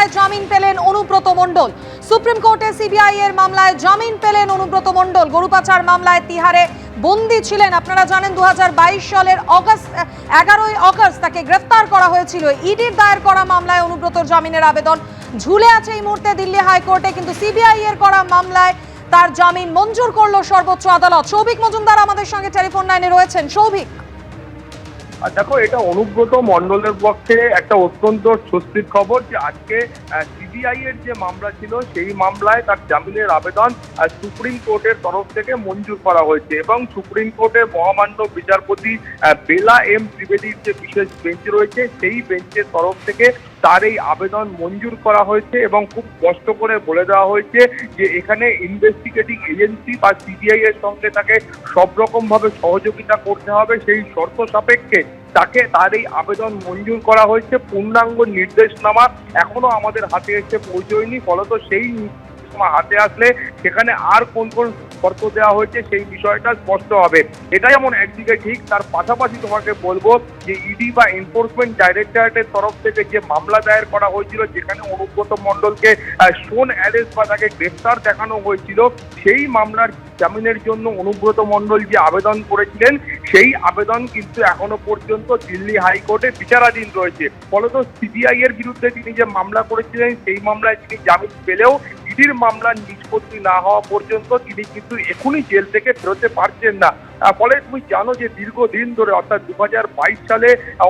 মামলায় জামিন পেলেন অনুব্রত মণ্ডল। সুপ্রিম কোর্টে সিবিআই এর মামলায় জামিন পেলেন অনুব্রত মণ্ডল। গরু পাচার মামলায় তিহারে বন্দি ছিলেন। আপনারা জানেন দু সালের অগস্ট, এগারোই অগস্ট তাকে গ্রেফতার করা হয়েছিল। ইডির দায়ের করা মামলায় অনুব্রত জামিনের আবেদন ঝুলে আছে এই মুহূর্তে দিল্লি হাইকোর্টে, কিন্তু সিবিআই এর করা মামলায় তার জামিন মঞ্জুর করল সর্বোচ্চ আদালত। সৌভিক মজুমদার আমাদের সঙ্গে টেলিফোন লাইনে রয়েছেন। সৌভিক। আর দেখো, এটা অনুব্রত মণ্ডলের পক্ষে একটা অত্যন্ত স্বস্তির খবর যে আজকে সিবিআই এর যে মামলা ছিল, সেই মামলায় তার জামিনের আবেদন সুপ্রিম কোর্টের তরফ থেকে মঞ্জুর করা হয়েছে এবং সুপ্রিম কোর্টের মহামান্য বিচারপতি বেলা এম ত্রিবেদীর যে বিশেষ বেঞ্চ রয়েছে, সেই বেঞ্চের তরফ থেকে তার এই আবেদন মঞ্জুর করা হয়েছে এবং খুব স্পষ্ট করে বলে দেওয়া হয়েছে যে এখানে ইনভেস্টিগেটিং এজেন্সি বা সিবিআই এর সঙ্গে তাকে সব রকমভাবে সহযোগিতা করতে হবে। সেই শর্ত সাপেক্ষে তাকে তার এই আবেদন মঞ্জুর করা হয়েছে। পূর্ণাঙ্গ নির্দেশনামা এখনও আমাদের হাতে এসে পৌঁছয়নি। ফলত সেই নির্দেশনামা হাতে আসলে সেখানে আর কোন কোন শর্ত দেওয়া হয়েছে সেই বিষয়টা স্পষ্ট হবে। এটা যেমন একদিকে ঠিক, তার পাশাপাশি তোমাকে বলব যে ইডি বা এনফোর্সমেন্ট ডাইরেক্টরেটের তরফ থেকে যে মামলা দায়ের করা হয়েছিল, যেখানে অনুব্রত মণ্ডলকে সোন অ্যারেস্ট বা তাকে গ্রেফতার দেখানো হয়েছিল, সেই মামলার জামিনের জন্য অনুব্রত মণ্ডল যে আবেদন করেছিলেন, সেই আবেদন কিন্তু এখনও পর্যন্ত দিল্লি হাইকোর্টে বিচারাধীন রয়েছে। ফলত সিবিআই এর বিরুদ্ধে তিনি যে মামলা করেছিলেন, সেই মামলায় তিনি জামিন পেলেও ইডির মামলার নিষ্পত্তি না হওয়া পর্যন্ত তিনি কিন্তু এখনই জেল থেকে ফেরোতে পারছেন না। ফলে তুমি জানো যে দীর্ঘদিন ধরে, অর্থাৎ দু হাজার বাইশ সালে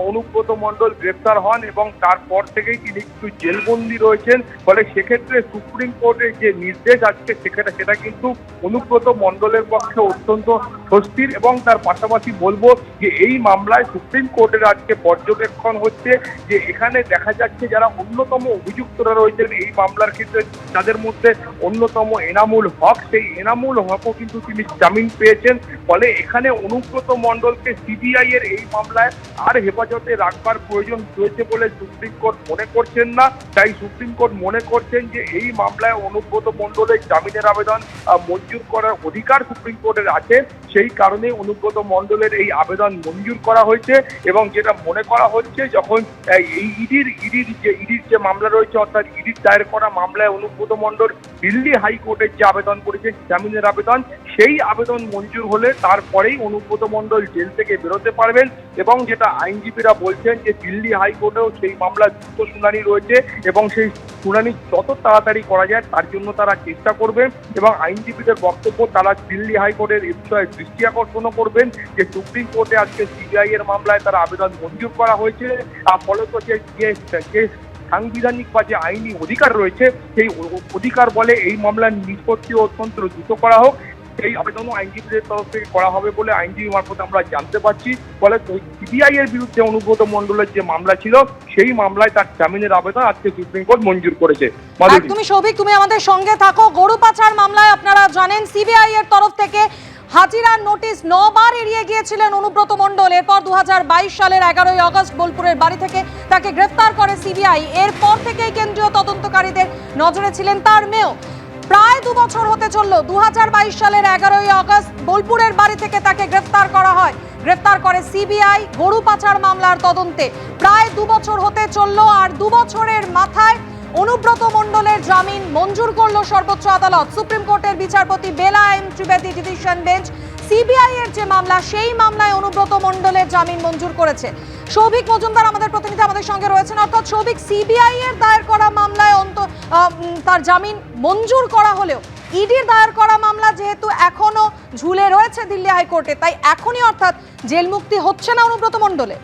অনুব্রত মণ্ডল গ্রেপ্তার হন এবং তারপর থেকেই তিনি কিন্তু জেলবন্দি রয়েছেন। ফলে সেক্ষেত্রে সুপ্রিম কোর্টের যে নির্দেশ আজকে, সেখানে, সেটা কিন্তু অনুব্রত মণ্ডলের পক্ষে অত্যন্ত স্বস্তির এবং তার পাশাপাশি বলব যে এই মামলায় সুপ্রিম কোর্টের আজকে পর্যবেক্ষণ হচ্ছে যে এখানে দেখা যাচ্ছে যারা অন্যতম অভিযুক্তরা রয়েছেন, এই মামলার ক্ষেত্রে তাদের মধ্যে অন্যতম এনামুল হক। সেই এনামুল হকও কিন্তু তিনি জামিন পেয়েছেন। ফলে এখানে অনুব্রত মণ্ডলকে সিবিআই এর এই মামলায় আর হেফাজতে রাখবার প্রয়োজন রয়েছে বলে সুপ্রিম কোর্ট মনে করছেন না। তাই সুপ্রিম কোর্ট মনে করছেন যে এই মামলায় অনুব্রত মণ্ডলের জামিনের আবেদন মঞ্জুর করার অধিকার সুপ্রিম কোর্টের আছে। সেই কারণে অনুব্রত মণ্ডলের এই আবেদন মঞ্জুর করা হয়েছে এবং যেটা মনে করা হচ্ছে যখন এই ইডির ইডির যে ইডির যে মামলা রয়েছে অর্থাৎ ইডির দায়ের করা মামলায় অনুব্রত মণ্ডল দিল্লি হাইকোর্টের যে আবেদন করেছে, জামিনের আবেদন, সেই আবেদন মঞ্জুর হলে তারপরেই অনুব্রত মণ্ডল জেল থেকে বেরোতে পারবেন এবং যেটা আইনজীবীরা বলছেন যে দিল্লি হাইকোর্টেও সেই মামলার দ্রুত শুনানি রয়েছে এবং সেই শুনানি যত তাড়াতাড়ি করা যায় তার জন্য তারা চেষ্টা করবেন এবং আইনজীবীদের বক্তব্য তারা দিল্লি হাইকোর্টের এ বিষয়ে দৃষ্টি আকর্ষণও করবেন যে সুপ্রিম কোর্টে আজকে সিবিআই এর মামলায় তারা আবেদন মঞ্জুর করা হয়েছে। আর ফলত যে সাংবিধানিক বা যে আইনি অধিকার রয়েছে সেই অধিকার বলে এই মামলার নিষ্পত্তি অত্যন্ত দ্রুত করা হোক সেই আবেদনও আইনজীবীদের তরফ থেকে করা হবে বলে আইনজীবী মারফত আমরা জানতে পারছি। ফলে সিবিআই এর বিরুদ্ধে অনুব্রত মণ্ডলের যে মামলা ছিল, সেই মামলায় তার জামিনের আবেদন আজকে সুপ্রিম কোর্ট মঞ্জুর করেছে। একদমই সৌভিক, তুমি আমাদের সঙ্গে থাকো। গরু পাচার মামলায় আপনারা জানেন, সিবিআই এর তরফ থেকে হাজিরার নোটিশ নবার এড়িয়ে গিয়েছিলেন অনুব্রত মণ্ডল। এরপর দু হাজার বাইশ সালের এগারোই আগস্ট বোলপুরের বাড়ি থেকে তাকে গ্রেফতার করে সিবিআই। এরপর থেকেই কেন্দ্রীয় তদন্তকারীদের নজরে ছিলেন তার মেয়েও। প্রায় দু বছর হতে চলল। দুহাজার বাইশ সালের এগারোই আগস্ট বোলপুরের বাড়ি থেকে তাকে গ্রেফতার করা হয়। গ্রেফতার করে সিবিআই গরু পাচার মামলার তদন্তে। প্রায় দু বছর হতে চলল আর দু বছরের মাথায় অনুব্রত মণ্ডলের জামিন মঞ্জুর করল সর্বোচ্চ আদালত। সুপ্রিম কোর্টের বিচারপতি Bela M Trivedi division bench CBI এর যে মামলা, সেই মামলায় অনুব্রত মণ্ডলের জামিন মঞ্জুর করেছে। সৌভিক মজুমদার আমাদের প্রতিনিধি আমাদের সঙ্গে রয়েছেন। অর্থাৎ সৌভিক, সিবিআই এর দায়ের করা মামলায় অন্ত তার জামিন মঞ্জুর করা হলেও, ইডির দায়ের করা মামলা যেহেতু এখনও ঝুলে রয়েছে দিল্লি হাইকোর্টে, তাই এখনই অর্থাৎ জেল মুক্তি হচ্ছে না অনুব্রত মণ্ডলের।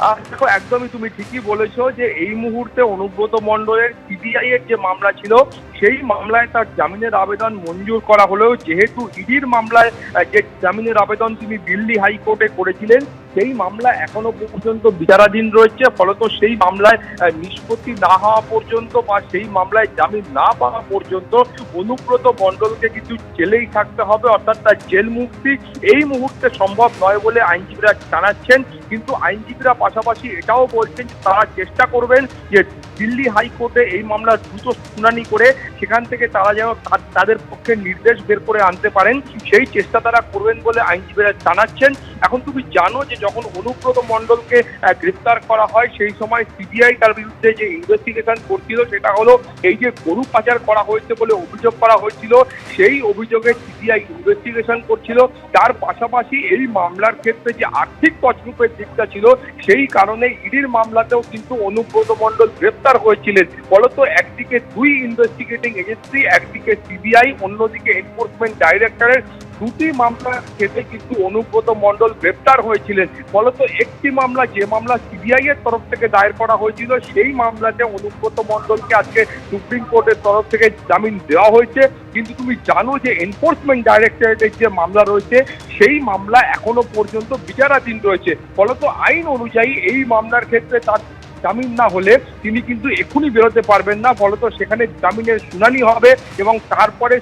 দেখো, একদমই তুমি ঠিকই বলেছ যে এই মুহূর্তে অনুব্রত মণ্ডলের সিবিআই এর যে মামলা ছিল, সেই মামলায় তার জামিনের আবেদন মঞ্জুর করা হলেও যেহেতু ইডির মামলায় যে জামিনের আবেদন তিনি দিল্লি হাইকোর্টে করেছিলেন সেই মামলা এখনও পর্যন্ত বিচারাধীন রয়েছে, ফলত সেই মামলায় নিষ্পত্তি না হওয়া পর্যন্ত বা সেই মামলায় জামিন না পাওয়া পর্যন্ত অনুব্রত মণ্ডলকে কিন্তু জেলেই থাকতে হবে, অর্থাৎ তার জেল মুক্তি এই মুহূর্তে সম্ভব নয় বলে আইনজীবীরা জানাচ্ছেন। কিন্তু আইনজীবীরা পাশাপাশি এটাও বলছেন তারা চেষ্টা করবেন যে দিল্লি হাইকোর্টে এই মামলার দ্রুত শুনানি করে সেখান থেকে তারা যেন তাদের পক্ষে নির্দেশ বের করে আনতে পারেন সেই চেষ্টা তারা করবেন বলে আইনজীবীরা জানাচ্ছেন। এখন তুমি জানো যে যখন অনুব্রত মণ্ডলকে আহ, গ্রেফতার করা হয় সেই সময় সিবিআই তার বিরুদ্ধে যে ইনভেস্টিগেশন করছিল সেটা হলো এই যে গরু পাচার করা হয়েছে বলে অভিযোগ করা হয়েছিল সেই অভিযোগে সিবিআই ইনভেস্টিগেশন করছিল। তার পাশাপাশি এই মামলার ক্ষেত্রে যে আর্থিক তছরূপের দিকটা ছিল সেই কারণে ইডির মামলাতেও কিন্তু অনুব্রত মণ্ডল গ্রেফতার হয়েছিলেন। ফলত একদিকে দুই ইনভেস্টিগেটিং এজেন্সি একদিকে সিবিআই অন্যদিকে এনফোর্সমেন্ট ডাইরেক্টরের দুটি মামলার ক্ষেত্রে কিন্তু অনুব্রত মণ্ডল গ্রেপ্তার হয়েছিলেন। ফলত একটি মামলা, যে মামলা সিবিআই এর তরফ থেকে দায়ের করা হয়েছিল, সেই মামলাতে অনুব্রত মণ্ডলকে আজকে সুপ্রিম কোর্টের তরফ থেকে জামিন দেওয়া হয়েছে। কিন্তু তুমি জানো যে এনফোর্সমেন্ট ডাইরেক্টরেটের যে মামলা রয়েছে, সেই মামলা এখনও পর্যন্ত বিচারাধীন রয়েছে। ফলত আইন অনুযায়ী এই মামলার ক্ষেত্রে তার জামিন না হলে তিনি কিন্তু এক্ষুনি বেরোতে পারবেন না। ফলত সেখানে জামিনের শুনানি হবে এবং তারপরে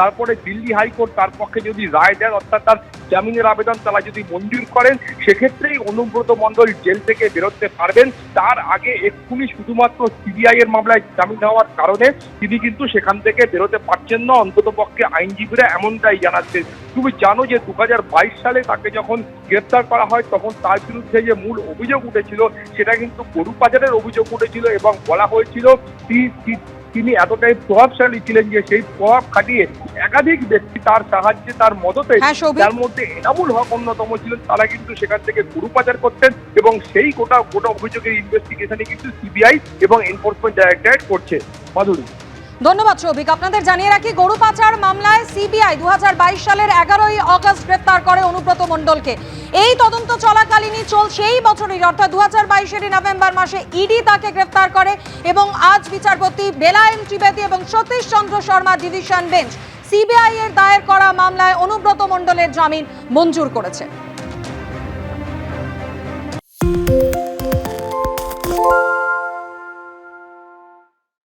তারপরে দিল্লি হাইকোর্ট তার পক্ষে যদি রায় দেন, অর্থাৎ তার জামিনের আবেদন তারা যদি মঞ্জুর করেন, সেক্ষেত্রেই অনুব্রত মণ্ডল জেল থেকে বেরোতে পারবেন। তার আগে এক্ষুনি শুধুমাত্র সিবিআই এর মামলায় জামিন হওয়ার কারণে তিনি কিন্তু সেখান থেকে বেরোতে পারছেন না, অন্তত পক্ষে আইনজীবীরা এমনটাই জানাচ্ছেন। তুমি জানো যে দু হাজার বাইশ সালে তাকে যখন গ্রেপ্তার করা হয়, তখন তার বিরুদ্ধে যে মূল অভিযোগ উঠেছিল, সেটা কিন্তু গরু পাচারের অভিযোগ উঠেছিল এবং বলা হয়েছিল তিনি এতটাই প্রভাবশালী ছিলেন যে সেই প্রভাব খাটিয়ে একাধিক ব্যক্তি তার সাহায্যে তার মদতে তার মধ্যে এনামুল হক অন্যতম ছিলেন তারা কিন্তু সেখান থেকে গরু পাচার করতেন এবং সেই গোটা গোটা অভিযোগের ইনভেস্টিগেশনে কিন্তু সিবিআই এবং এনফোর্সমেন্ট ডাইরেক্টরেট করছে। মাধুরী। ধন্যবাদ সৌভিক আপনাদের জানিয়ে রাখি, গরু পাচার মামলায় সিবিআই দু হাজার বাইশ সালের এগারোই অগস্ট গ্রেপ্তার করে অনুব্রত মণ্ডলকে। এই তদন্ত চলাকালীনই চল সেই বছরই, অর্থাৎ দু হাজার নভেম্বর মাসে ইডি তাকে গ্রেপ্তার করে এবং আজ বিচারপতি বেলায়েম ত্রিবেদী এবং Satish Chandra Sharma division bench CBI এর দায়ের করা মামলায় অনুব্রত মণ্ডলের জামিন মঞ্জুর করেছে।